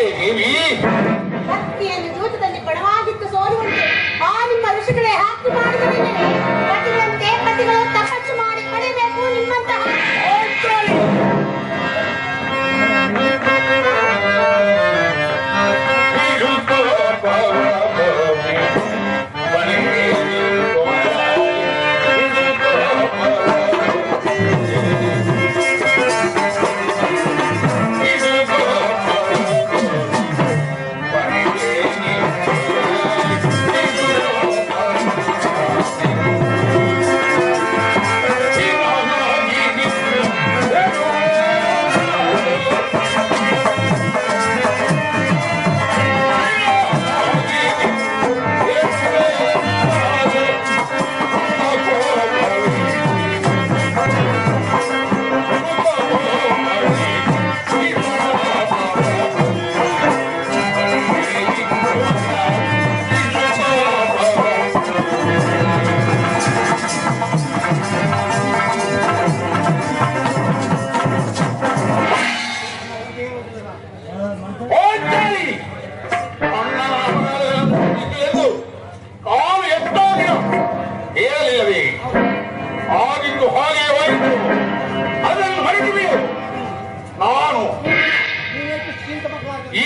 ele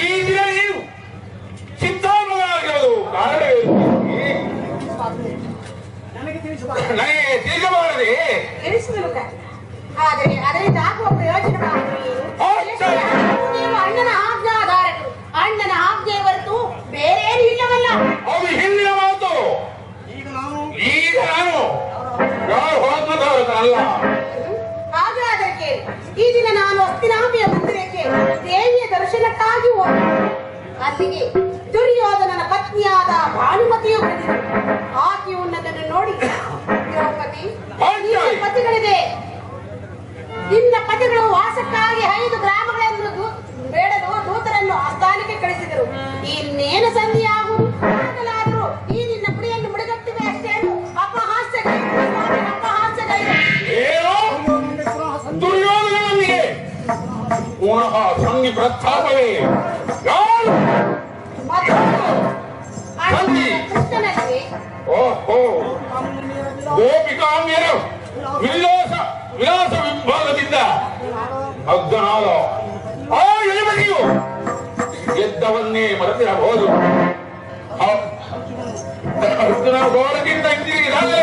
ಈ ದಿನ ನೀವು ಸಿದ್ಧಾಂತವಾಗಿರೋದು ಕಾರಣವೇನು ನನಗೆ ತಿಳಿಸಬಾರ ನನಗೆ ತಿಳಿಸಬಾರದೆ. ಆದರೆ ಅದರಿಂದ ಆಗುವ? ಹೋಗ್ತಾಳಿ. ನೀವು ಅಣ್ಣನ ಆಜ್ಞಾಧಾರಕರು ಅಣ್ಣನ ಆಜ್ಞೆ ಹೊರತು ಬೇರೇನು ಇಲ್ಲವಲ್ಲ ಅದು ಹಿಂದಿನ ಮಾತು ಈಗ ನಾನು ಹಾಗಾದರೆ ಈ ದಿನ ನಾನು ಅಸ್ತಿನಾಮಿಯ ಮಂದಿರಕ್ಕೆ ದೇವಿಯ ದರ್ಶನಕ್ಕಾಗಿ ಹೋದೆ. ಅಲ್ಲಿಗೆ ದುರ್ಯೋಧನನ ಪತ್ನಿಯಾದ ಭಾನುಮತಿಯು ಪುನಃ ಕೃಷ್ಣನಲ್ಲಿ ಓಹೋ ಗೋಪಿಕಾಮ್ಯರು ವಿಲಾಸ ವಿಲಾಸ ವಿಭಾಗದಿಂದ ಅಗ್ಗನಾದ ಆ ಎಳೆಮನಿಯು ಗೆದ್ದವನ್ನೇ ಮರೆತಿರಬಹುದು ಅರ್ಜುನ ಗೋಳಕ್ಕಿಂತ ಹಿಂದಿರುಗಿದಾಗಲೇ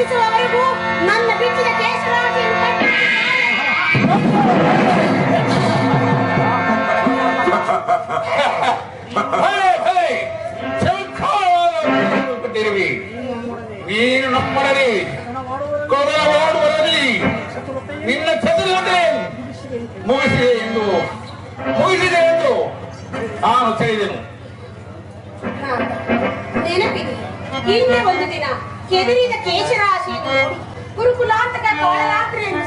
ಬಿಚ್ಚಿಸುವವರೆಗೂ ನನ್ನ ಬಿಚ್ಚಿದ ಕೇಶರಾಶಿಯನ್ನು ನೀನು ನಮ್ಮೊಡನೆ. ಕೊಡಲವಾಡುವರಲ್ಲಿ ನಿನ್ನ ಚತುರತೆ ಮುಗಿಸಿದೆ ಎಂದು ಮುಗಿಸಿದೆ ಎಂದು ನಾನು ತಿಳಿದೆನು. ನೆನಪಿದೆ ಒಂದು ದಿನ ಕೆದರಿದ ಕೇಶರಾಶಿಯನ್ನು ನೋಡಿ ಗುರುಕುಲಾಂತಕ ಕಾಳರಾತ್ರಿಯನ್ನು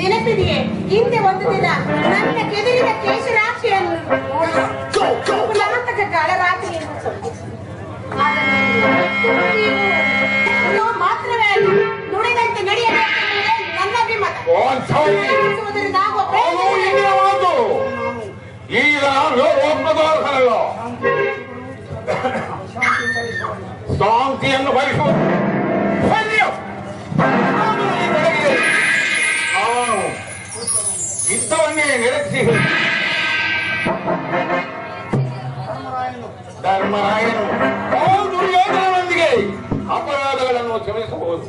ನೆನಪಿದೆಯೇ? ಹಿಂದೆ ಒಂದು ದಿನ ನನ್ನ ಕೆದರಿದ ಕೇಶರಾಶಿಯನ್ನು ಕುಲಾಂತಕ ಕಾಲರಾತ್ರಿ ಆಗ ನಾನು ನೀವು ಮಾತ್ರವೇ ಅಲ್ಲ ನುಡಿದಂತೆ ನಡೆಯಬೇಕೆಂಬುದೇ ನನ್ನ ಅಭಿಮತ. ಈಗ ಒಪ್ಪದವರಲ್ಲ ಶಾಂತಿಯನ್ನು ಬಯಸುವ ಯುದ್ಧವನ್ನೇ ನಿರೀಕ್ಷಿ ಧರ್ಮರಾಯನು ಆ ದುರ್ಯೋಧನನೊಂದಿಗೆ ಅಪರಾಧಗಳನ್ನು ಕ್ಷಮಿಸಬಹುದು